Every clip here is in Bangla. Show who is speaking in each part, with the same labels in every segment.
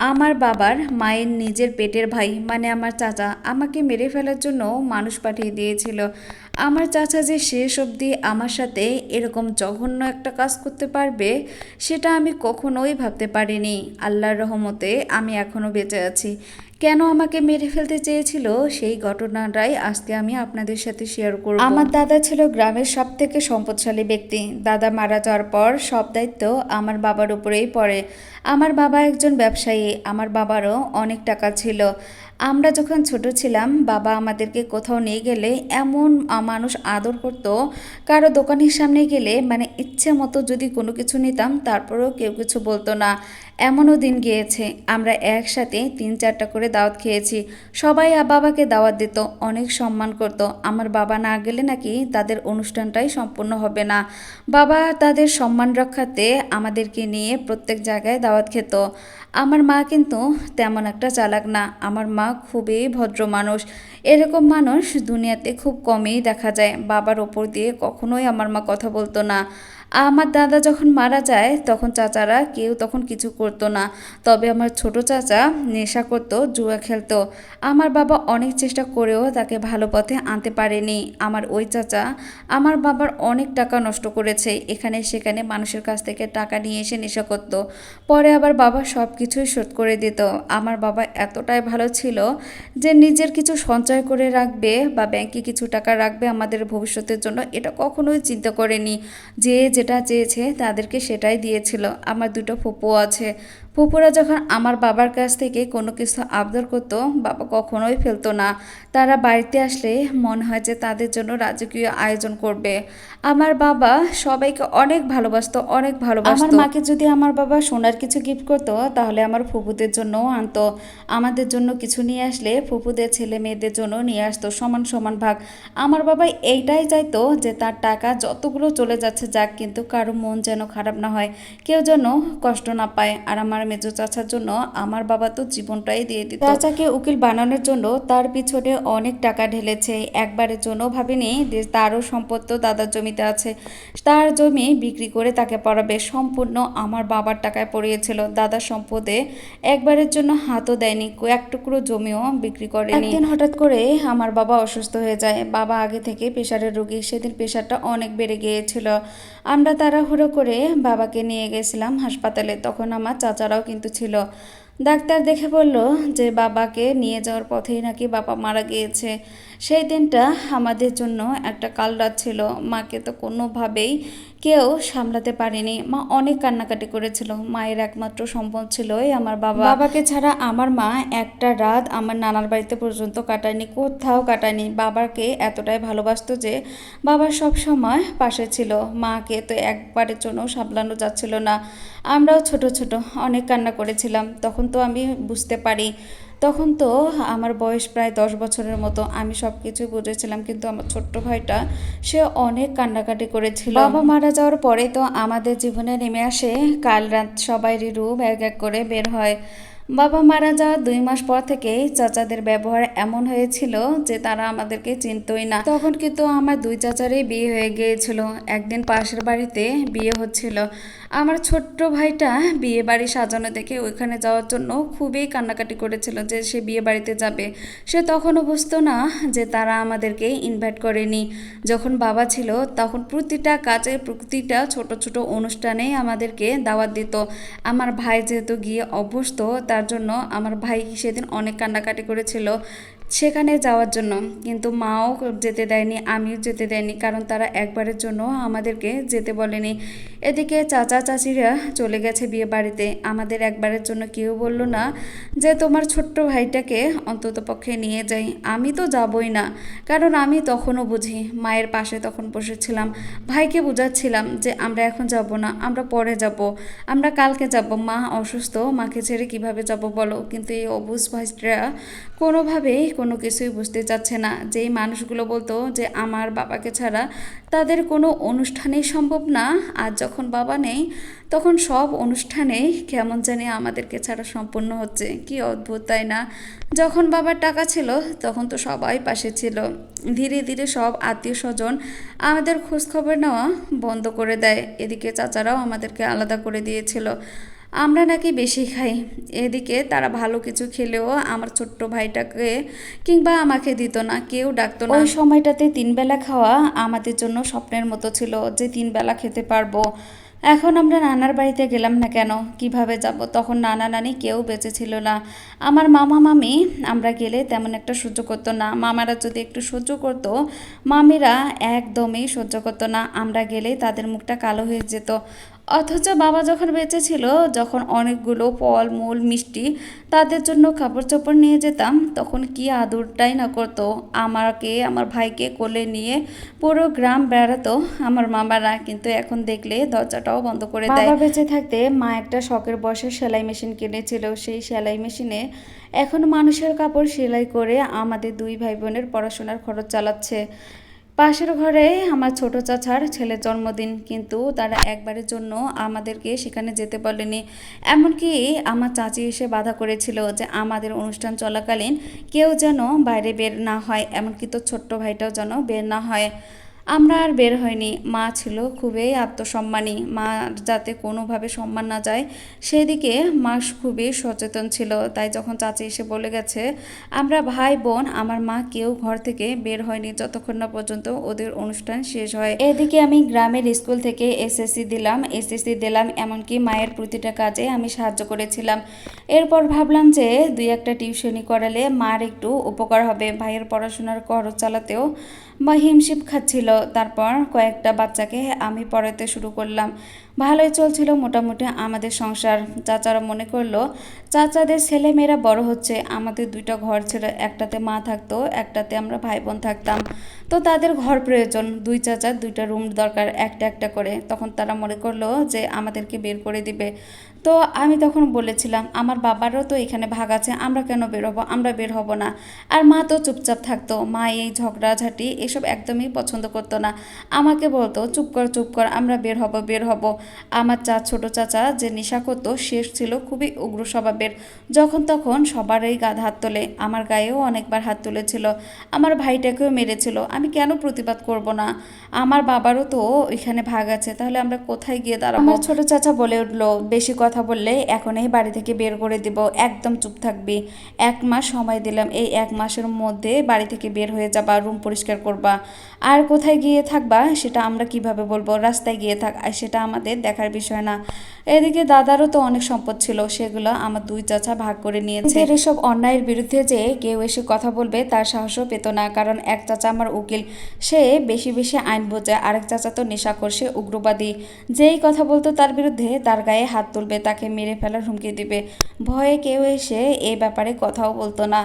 Speaker 1: আমার বাবার মায়ের নিজের পেটের ভাই মানে আমার চাচা, আমাকে মেরে ফেলার জন্য মানুষ পাঠিয়ে দিয়েছিল। আমার চাচা যে শেষ অবধি আমার সাথে এরকম জঘন্য একটা কাজ করতে পারবে, সেটা আমি কখনোই ভাবতে পারিনি। আল্লাহর রহমতে আমি এখনও বেঁচে আছি। কেন আমাকে মেরে ফেলতে চেয়েছিল সেই ঘটনাটাই আজকে আমি আপনাদের সাথে শেয়ার করব। আমার দাদা ছিল গ্রামের সব থেকে সম্পদশালী ব্যক্তি। দাদা মারা যাওয়ার পর সব দায়িত্ব আমার বাবার উপরেই পড়ে। আমার বাবা একজন ব্যবসায়ী, আমার বাবারও অনেক টাকা ছিল। আমরা যখন ছোট ছিলাম, বাবা আমাদেরকে কোথাও নিয়ে গেলে এমন মানুষ আদর করতো। কারও দোকানের সামনে গেলে মানে ইচ্ছে মতো যদি কোনো কিছু নিতাম, তারপরেও কেউ কিছু বলতো না। এমনও দিন গিয়েছে, আমরা একসাথে তিন চারটা করে দাওয়াত খেয়েছি। সবাই বাবাকে দাওয়াত দিত, অনেক সম্মান করত। আমার বাবা না গেলে নাকি তাদের অনুষ্ঠানটাই সম্পূর্ণ হবে না। বাবা তাদের সম্মান রক্ষাতে আমাদেরকে নিয়ে প্রত্যেক জায়গায় দাওয়াত খেত। আমার মা কিন্তু তেমন একটা চালাক না। আমার মা খুবই ভদ্র মানুষ। এরকম মানুষ দুনিয়াতে খুব কমই দেখা যায়। বাবার ওপর দিয়ে কখনোই আমার মা কথা বলতো না। আমার দাদা যখন মারা যায়, তখন চাচারা কেউ তখন কিছু করতো না। তবে আমার ছোট চাচা নেশা করতো, জুয়া খেলতো। আমার বাবা অনেক চেষ্টা করেও তাকে ভালো পথে আনতে পারেনি। আমার ওই চাচা আমার বাবার অনেক টাকা নষ্ট করেছে। এখানে সেখানে মানুষের কাছ থেকে টাকা নিয়ে এসে নেশা করতো। পরে আবার বাবা সব কিছুই শোধ করে দিত। আমার বাবা এতটাই ভালো ছিল যে নিজের কিছু সঞ্চয় করে রাখবে বা ব্যাংকে কিছু টাকা রাখবে আমাদের ভবিষ্যতের জন্য, এটা কখনোই চিন্তা করেনি। যে যেটা চেয়েছে তাদেরকে সেটাই দিয়েছিল। আমার দুটো ফুপু আছে। ফুপুরা যখন আমার বাবার কাছ থেকে কোনো কিছু আবদার করতো, বাবা কখনোই ফেলতো না। তারা বাড়িতে আসলে মনে হয় যে তাদের জন্য রাজকীয় আয়োজন করবে। আমার বাবা সবাইকে অনেক ভালোবাসতো অনেক ভালোবাসতো। আমার মাকে যদি আমার বাবা সোনার কিছু গিফট করতো, তাহলে আমার ফুপুদের জন্যও আনতো। আমাদের জন্য কিছু নিয়ে আসলে ফুপুদের ছেলে মেয়েদের জন্য নিয়ে আসতো, সমান সমান ভাগ। আমার বাবা এইটাই চাইতো যে তার টাকা যতগুলো চলে যাচ্ছে যাক, কিন্তু কারও মন যেন খারাপ না হয়, কেউ যেন কষ্ট না পায়। আর আমার মেজো চাচার জন্য আমার বাবা তো জীবনটাই দিয়ে দিত। চাচাকে উকিল বানানোর জন্য তার পিছনে অনেক টাকা ঢেলেছে। একবারের জন্য ভাবিনি যে তারও সম্পদ তো দাদার জমিতে আছে। তার জমি বিক্রি করে তাকে পড়াবে। সম্পূর্ণ আমার বাবার টাকায় পড়িয়েছিল। দাদার সম্পদে একবারের জন্য হাতও দেয়নি। এক টুকরো জমিও বিক্রি করেনি। একদিন হঠাৎ করে আমার বাবা অসুস্থ হয়ে যায়। বাবা আগে থেকে প্রেশারের রোগী। সেদিন প্রেশারটা অনেক বেড়ে গিয়েছিল। আমরা তাড়াহুড়ো করে বাবাকে নিয়ে গেছিলাম হাসপাতালে। তখন আমার চাচারাও কিন্তু ছিল। ডাক্তার দেখে বলল যে বাবাকে নিয়ে যাওয়ার পথেই নাকি বাবা মারা গিয়েছে। সেই দিনটা আমাদের জন্য একটা কাল রাত ছিল। মাকে তো কোনোভাবেই কেউ সামলাতে পারেনি। মা অনেক কান্নাকাটি করেছিল। মায়ের একমাত্র সম্পদ ছিল আমার বাবা। বাবাকে ছাড়া আমার মা একটা রাত আমার নানার বাড়িতে পর্যন্ত কাটায়নি, কোথাও কাটায়নি। বাবাকে এতটাই ভালোবাসতো যে বাবা সব সময় পাশে ছিল। মাকে তো একবারের জন্য সামলানো যাচ্ছিল না। আমরাও ছোট ছোট অনেক কান্না করেছিলাম। তখন তো আমি বুঝতে পারি তখন তো আমার বয়স প্রায় দশ বছরের মতো, আমি সব কিছু বুঝেছিলাম, কিন্তু আমার ছোট্ট ভাইটা, সে অনেক কান্নাকাটি করেছিল। বাবা মারা যাওয়ার পরে তো আমাদের জীবনে নেমে আসে, কাল রাত সবাইরই রূপ এক এক করে বের হয়। বাবা মারা যাওয়ার দুই মাস পর থেকেই চাচাদের ব্যবহার এমন হয়েছিল যে তারা আমাদেরকে চিনতই না। তখন কিন্তু আমার দুই চাচারই বিয়ে হয়ে গিয়েছিল, একদিন পাশের বাড়িতে বিয়ে হচ্ছিল। আমার ছোট্ট ভাইটা বিয়ে বাড়ি সাজানো দেখে ওইখানে যাওয়ার জন্য খুবই কান্নাকাটি করেছিল যে সে বিয়ে বাড়িতে যাবে। সে তখনও বুঝতো না যে তারা আমাদেরকে ইনভাইট করেনি। যখন বাবা ছিল তখন প্রতিটা কাজে প্রতিটা ছোট ছোট অনুষ্ঠানে আমাদেরকে দাওয়াত দিত। আমার ভাই যেহেতু গিয়ে অভ্যস্ত তার জন্য আমার ভাই সেদিন অনেক কান্নাকাটি করেছিল। সেখানে যাওয়ার জন্য। কিন্তু মাও যেতে দেয়নি, আমিও যেতে দেয়নি, কারণ তারা একবারের জন্য আমাদেরকে যেতে বলেনি। এদিকে চাচা চাচিরা চলে গেছে বিয়ে বাড়িতে। আমাদের একবারের জন্য কেউ বলল না যে তোমার ছোট্ট ভাইটাকে অন্তত পক্ষে নিয়ে যাই। আমি তো যাবই না, কারণ আমি তখনও বুঝি, মায়ের পাশে তখন বসেছিলাম। ভাইকে বোঝাচ্ছিলাম যে আমরা এখন যাব না, আমরা পরে যাব, আমরা কালকে যাব। মা অসুস্থ, মাকে ছেড়ে কীভাবে যাব বলো? কিন্তু এই অবুজ ভাইরা কোনোভাবেই কোনো কিছুই বুঝতে চাচ্ছে না। যেই মানুষগুলো বলতো যে, আমার বাবাকে ছাড়া তাদের কোনো অনুষ্ঠানেই সম্ভব না। আর যখন বাবা নেই, তখন সব অনুষ্ঠানেই কেমন জানি আমাদেরকে ছাড়া সম্পূর্ণ হচ্ছে। কি অদ্ভুত, তাই না? যখন বাবার টাকা ছিল, তখন তো সবাই পাশে ছিল। ধীরে ধীরে সব আত্মীয় স্বজন আমাদের খোঁজখবর নেওয়া বন্ধ করে দেয়। এদিকে চাচারাও আমাদেরকে আলাদা করে দিয়েছিল। আমরা নাকি বেশি খাই। এদিকে তারা ভালো কিছু খেলেও আমার ছোট্ট ভাইটাকে কিংবা আমাকে দিত না, কেউ ডাকতো না। ওই সময়টাতে তিন বেলা খাওয়া আমাদের জন্য স্বপ্নের মতো ছিল যে তিন বেলা খেতে পারব। এখন আমরা নানার বাড়িতে গেলাম না কেন? কীভাবে যাব? তখন নানা নানি কেউ বেঁচে ছিল না। আমার মামা মামি, আমরা গেলে তেমন একটা সহ্য করতো না। মামারা যদি একটু সহ্য করতো, মামিরা একদমই সহ্য করতো না। আমরা গেলে তাদের মুখটা কালো হয়ে যেত। অথচ বাবা যখন বেঁচে ছিল, যখন অনেকগুলো ফল, মূল, মিষ্টি তাদের জন্য কাপড় চোপড় নিয়ে যেতাম, তখন কি আদরটাই না করতো। আমাকে, আমার ভাইকে কোলে নিয়ে পুরো গ্রাম বেড়াতো। আমার মামারা কিন্তু এখন দেখলে দরজাটাও বন্ধ করে দেয়। বাবা বেঁচে থাকতে মা একটা শখের বয়সে সেলাই মেশিন কিনেছিল। সেই সেলাই মেশিনে এখন মানুষের কাপড় সেলাই করে আমাদের দুই ভাই বোনের পড়াশোনার খরচ চালাচ্ছে। পাশের ঘরে আমার ছোট চাচার ছেলের জন্মদিন, কিন্তু তারা একবারের জন্য আমাদেরকে সেখানে যেতে বলেনি। এমনকি আমার চাচি এসে বাধা করেছিল যে আমাদের অনুষ্ঠান চলাকালীন কেউ যেন বাইরে বের না হয়, এমনকি তো ছোট্ট ভাইটাও যেন বের না হয়। আমরা আর বের হয়নি। মা ছিল খুবই আত্মসম্মানী। মা যাতে কোনোভাবে সম্মান না যায়, সেদিকে মা খুবই সচেতন ছিল। তাই যখন চাচি এসে বলে গেছে, আমরা ভাই বোন, আমার মা কেউ ঘর থেকে বের হয়নি যতক্ষণ না পর্যন্ত ওদের অনুষ্ঠান শেষ হয়। এদিকে আমি গ্রামের স্কুল থেকে এসএসসি দিলাম। এসএসসি দিলাম এমনকি মায়ের প্রতিটা কাজে আমি সাহায্য করেছিলাম। এরপর ভাবলাম যে দুই একটা টিউশনি করালে মার একটু উপকার হবে। ভাইয়ের পড়াশোনার খরচ চালাতেও মা হিমশিম খাচ্ছিল। তারপর কয়েকটা বাচ্চাকে আমি পড়াতে শুরু করলাম। ভালোই চলছিল মোটামুটি আমাদের সংসার। চাচারা মনে করল, চাচাদের ছেলে মেয়েরা বড় হচ্ছে, আমাদের দুইটা ঘর ছিল, একটাতে মা থাকতো, একটাতে আমরা ভাই বোন থাকতাম। তো তাদের ঘর প্রয়োজন, দুই চাচার দুইটা রুম দরকার, একটা একটা করে। তখন তারা মনে করল যে আমাদেরকে বের করে দিবে। তো আমি তখন বলেছিলাম, আমার বাবারও তো এখানে ভাগ আছে, আমরা কেন বের হব? আমরা বের হব না। আর মা তো চুপচাপ থাকতো। মা এই ঝগড়াঝাটি এসব একদমই পছন্দ করতো না। আমাকে বলতো, চুপ কর চুপ কর, আমরা বের হব বের হব। আমার চা, ছোট চাচা যে নেশা করতো, সে ছিল খুবই উগ্র স্বভাবের। যখন তখন সবারই গাদ হাত তোলে, আমার গায়েও অনেকবার হাত তুলেছিল। আমার ভাইটাকেও মেরেছিল। আমি কেন প্রতিবাদ করব না? আমার বাবারও তো এখানে ভাগ আছে, তাহলে আমরা কোথায় গিয়ে দাঁড়াবো? আমার ছোট চাচা বলে উঠল, বেশি কথা বললে এখনই বাড়ি থেকে বের করে দিব, একদম চুপ থাকবি। এক মাস সময় দিলাম, এই এক মাসের মধ্যে বাড়ি থেকে বের হয়ে যাবা, রুম পরিষ্কার করবা। আর কোথায় গিয়ে থাকবা সেটা আমরা কীভাবে বলব? রাস্তায় গিয়ে থাক সেটা আমাদের দেখার বিষয় না। এদিকে দাদারও তো অনেক সম্পদ ছিল, সেগুলো আমার দুই চাচা ভাগ করে নিয়েছে। এর এসব অন্যায়ের বিরুদ্ধে যে কেউ এসে কথা বলবে, তার সাহসও পেত না, কারণ এক চাচা আমার উকিল। সে বেশি বেশি আইন বোঝে, আরেক চাচা তো নেশা করছে উগ্রবাদী। যেই কথা বলতো তার বিরুদ্ধে তার গায়ে হাত তুলবে তাকে মেরে ফেলার হুমকি দিবে। ভয়ে কেউ এসে এ ব্যাপারে কথাও বলতো না।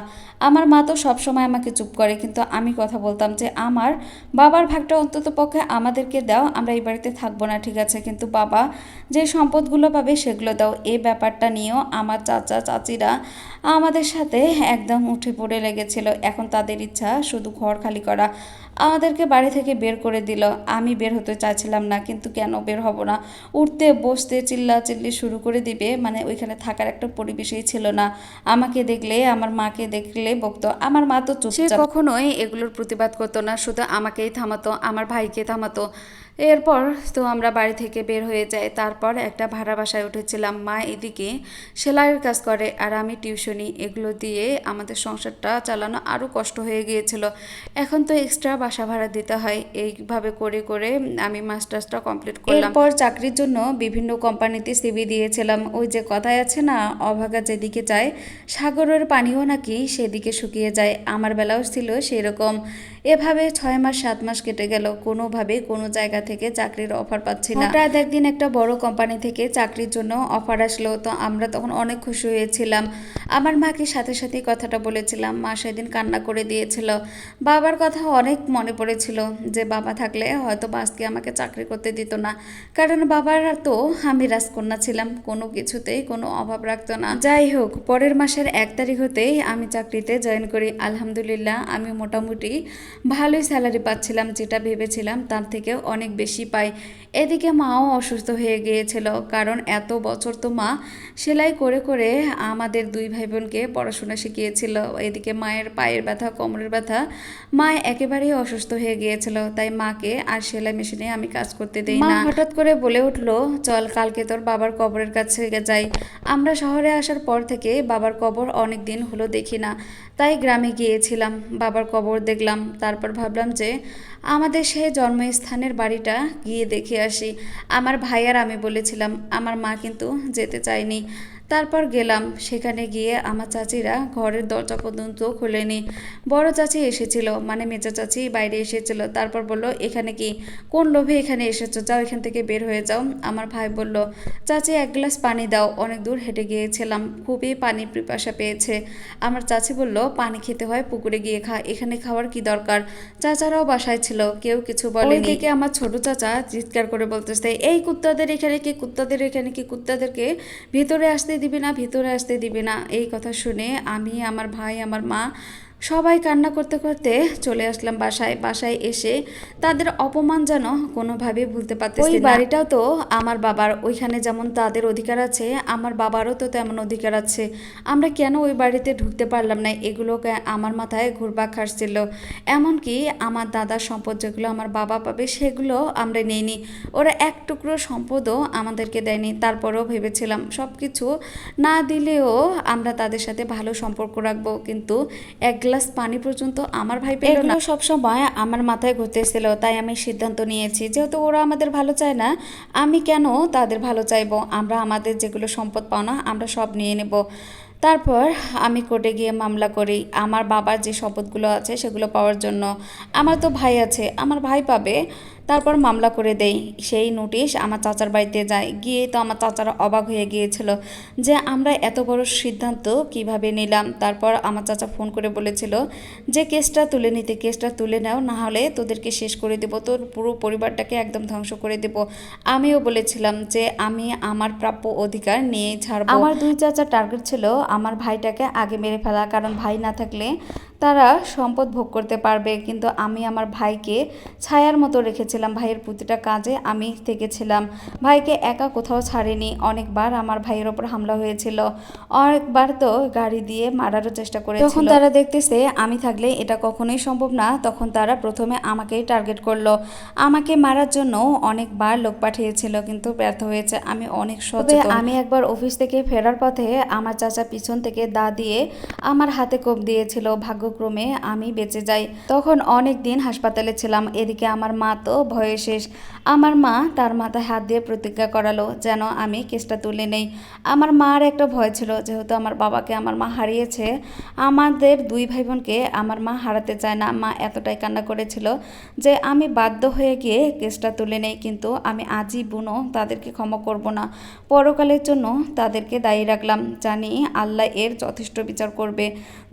Speaker 1: আমার মা তো সবসময় আমাকে চুপ করে, কিন্তু আমি কথা বলতাম যে, আমার বাবার ভাগটা অন্তত পক্ষে আমাদেরকে দাও, আমরা এই বাড়িতে থাকব না, ঠিক আছে? কিন্তু বাবা, যে সম্পদগুলো পাবে সেগুলো দাও। এই ব্যাপারটা নিয়েও আমার চাচা, চাচিরা আমাদের সাথে একদম উঠে পড়ে লেগেছিল। এখন তাদের ইচ্ছা শুধু ঘর খালি করা। আমাদেরকে বাড়ি থেকে বের করে দিল। আমি বের হতে চাইছিলাম না, কিন্তু কেন বের হব না? উঠতে, বসতে চিল্লা চিল্লি শুরু করে দিবে মানে ওইখানে থাকার একটা পরিবেশই ছিল না। আমাকে দেখলে, আমার মাকে দেখলে বকতো, আমার মা তো চুপ কখনোই এগুলোর প্রতিবাদ করতো না, শুধু আমাকেই থামাতো, আমার ভাইকে থামাতো। এরপর তো আমরা বাড়ি থেকে বের হয়ে যাই। তারপর একটা ভাড়া বাসায় উঠেছিলাম। মা এদিকে সেলাইয়ের কাজ করে আর আমি টিউশনি এগুলো দিয়ে আমাদের সংসারটা চালানো আরও কষ্ট হয়ে গিয়েছিল। এখন তো এক্সট্রা বাসা ভাড়া দিতে হয়। এইভাবে করে করে আমি মাস্টার্সটা কমপ্লিট করলাম। এরপর চাকরির জন্য বিভিন্ন কোম্পানিতে সিভি দিয়েছিলাম। ওই যে কথায় আছে না, অভাগা যেদিকে যায়, সাগরের পানিও নাকি সেদিকে শুকিয়ে যায়। আমার বেলাও ছিল সেরকম। এভাবে ছয় মাস, সাত মাস কেটে গেল। কোনোভাবে কোনো জায়গা থেকে চাকরির অফার পাচ্ছি না। প্রায় একদিন একটা বড় কোম্পানি থেকে চাকরির জন্য অফার আসলো। তো আমরা তখন অনেক খুশি হয়েছিলাম। আমার মাকে সাথে সাথে কথাটা বলেছিলাম। মা সেদিন কান্না করে দিয়েছিল। বাবার কথা অনেক মনে পড়েছিল যে বাবা থাকলে হয়তো বাসকে আমাকে চাকরি করতে দিত না। কারণ বাবার তো আমি রাজকন্যা ছিলাম, কোনো কিছুতেই কোনো অভাব রাখতো না। যাই হোক, পরের মাসের এক তারিখ হতেই আমি চাকরিতে জয়েন করি। আলহামদুলিল্লাহ, আমি মোটামুটি ভালোই স্যালারি পাচ্ছিলাম যেটা ভেবেছিলাম তার থেকে অনেক বেশি পাই। এদিকে মাও অসুস্থ হয়ে গিয়েছিল, কারণ এত বছর তো মা সেলাই করে করে আমাদের দুই ভাই বোনকে পড়াশোনা শিখিয়েছিল। এদিকে মায়ের পায়ের ব্যথা কোমরের ব্যথা। মা একেবারেই অসুস্থ হয়ে গিয়েছিল তাই মাকে আর সেলাই মেশিনে আমি কাজ করতে দেই না। হঠাৎ করে বলে উঠল চল কালকে তোর বাবার কবরের কাছে যাই। আমরা শহরে আসার পর থেকে বাবার কবর অনেক দিন হলো দেখি না তাই গ্রামে গিয়েছিলাম বাবার কবর দেখলাম। তারপর ভাবলাম যে আমাদের সেই জন্মস্থানের বাড়িটা গিয়ে দেখে আসি। আমার ভাই আর আমি বলেছিলাম আমার মা কিন্তু যেতে চায়নি। তারপর গেলাম। সেখানে গিয়ে আমার চাচিরা ঘরের দরজা পর্যন্ত খুলেনি। বড় চাচি এসেছিল মানে মেজা চাচি বাইরে এসেছিল। তারপর বলল এখানে কি? কোন লোভে এখানে এসেছ? যাও এখান থেকে বের হয়ে যাও। আমার ভাই বলল চাচি এক গ্লাস পানি দাও। অনেক দূর হেঁটে গিয়েছিলাম। খুবই পানি পিপাসা পেয়েছে। আমার চাচি বলল পানি খেতে হয় পুকুরে গিয়ে খা। এখানে খাওয়ার কি দরকার? চাচারাও বাসায় ছিল কেউ কিছু বলেনি। থেকে আমার ছোট চাচা চিৎকার করে বলতেছে এই কুত্তাদের এখানে কি? কুত্তাদের এখানে কি? কুত্তাদেরকে ভিতরে আসতে দিবি না ভিতরে আসতে দিবে না। এই কথা শুনে আমি আমার ভাই আমার মা সবাই কান্না করতে করতে চলে আসলাম বাসায়। বাসায় এসে তাদের অপমান যেন কোনোভাবে ভুলতে পারতেছি ওই বাড়িটাও তো আমার বাবার ওইখানে যেমন তাদের অধিকার আছে আমার বাবারও তো তেমন অধিকার আছে। আমরা কেন ওই বাড়িতে ঢুকতে পারলাম না? এগুলোকে আমার মাথায় ঘুরপাক খাসছিল। এমনকি আমার দাদার সম্পদ যেগুলো আমার বাবা পাবে সেগুলো আমরা নেইনি। ওরা এক টুকরো সম্পদও আমাদেরকে দেয়নি। তারপরেও ভেবেছিলাম সব কিছু না দিলেও আমরা তাদের সাথে ভালো সম্পর্ক রাখব। কিন্তু এক গ্লাস পানি পর্যন্ত আমার ভাই পেল না। সবসময় আমার মাথায় ঘুরতেছিল, তাই আমি সিদ্ধান্ত নিয়েছি, যেহেতু ওরা আমাদের ভালো চায় না, আমি কেন তাদের ভালো চাইব? আমরা আমাদের যেগুলো সম্পদ পাও না, আমরা সব নিয়ে নেব। তারপর আমি কোর্টে গিয়ে মামলা করি, আমার বাবার যে সম্পদগুলো আছে সেগুলো পাওয়ার জন্য। আমার তো ভাই আছে, আমার ভাই পাবে। তারপর মামলা করে দেই। সেই নোটিশ আমার চাচার বাড়িতে যায়। গিয়ে তো আমার চাচারা অবাক হয়ে গিয়েছিল যে আমরা এত বড় সিদ্ধান্ত কীভাবে নিলাম। তারপর আমার চাচা ফোন করে বলেছিল যে, কেসটা তুলে নিতে, কেসটা তুলে নাও, না হলে তোদেরকে শেষ করে দেবো। তোর পুরো পরিবারটাকে একদম ধ্বংস করে দেব। আমিও বলেছিলাম যে, আমি আমার প্রাপ্য অধিকার নিয়ে ছাড়বো। আমার দুই চাচার টার্গেট ছিল আমার ভাইটাকে আগে মেরে ফেলা। কারণ ভাই না থাকলে তারা সম্পদ ভোগ করতে পারবে কিন্তু আমি আমার ভাইকে ছায়ার মতো রেখেছিলাম ভাইয়ের প্রতিটা কাজে আমি থেকেছিলাম। ভাইকে একা কোথাও ছাড়িনি অনেকবার আমার ভাইয়ের ওপর হামলা হয়েছিল অনেকবার তো গাড়ি দিয়ে মারারও চেষ্টা করে তখন তারা দেখতেছে আমি থাকলে এটা কখনোই সম্ভব না তখন তারা প্রথমে আমাকেই টার্গেট করল। আমাকে মারার জন্য অনেকবার লোক পাঠিয়েছিল কিন্তু ব্যর্থ হয়েছে আমি অনেক সচেতন। আমি একবার অফিস থেকে ফেরার পথে আমার চাচা পিছন থেকে দা দিয়ে আমার হাতে কোপ দিয়েছিল ভাগ্যক্রমে আমি বেঁচে যাই। তখন অনেক দিন হাসপাতালে ছিলাম, এদিকে আমার মা তো ভয়ে শেষ। আমার মা তার মাথায় হাত দিয়ে প্রতিজ্ঞা করালো যেন আমি কেসটা তুলে নেই। আমার মার একটা ভয় ছিল, যেহেতু আমার বাবাকে আমার মা হারিয়েছে। আমাদের দুই ভাই বোনকে আমার মা হারাতে চায় না। মা এতটাই কান্না করেছিল যে আমি বাধ্য হয়ে গিয়ে কেসটা তুলে নেই, কিন্তু আমি আজীবনও তাদেরকে ক্ষমা করব না। পরকালের জন্য তাদেরকে দায়ী রাখলাম। জানি আল্লাহ এর যথেষ্ট বিচার করবে।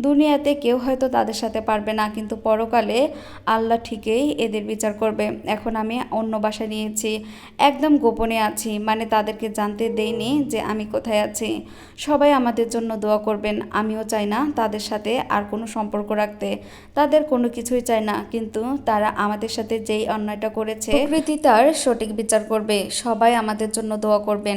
Speaker 1: দুনিয়াতে কেউ হয়তো তাদের সাথে পারবে না, কিন্তু পরকালে আল্লাহ ঠিকই এদের বিচার করবে। এখন আমি অন্য বাসা নিয়েছি, একদম গোপনে আছি মানে তাদেরকে জানতে দেইনি যে আমি কোথায় আছি। সবাই আমাদের জন্য দোয়া করবেন, আমিও চাই না তাদের সাথে আর কোনো সম্পর্ক রাখতে। তাদের কোনো কিছুই চায় না, কিন্তু তারা আমাদের সাথে যেই অন্যায়টা করেছে প্রকৃতি তার সঠিক বিচার করবে, সবাই আমাদের জন্য দোয়া করবেন।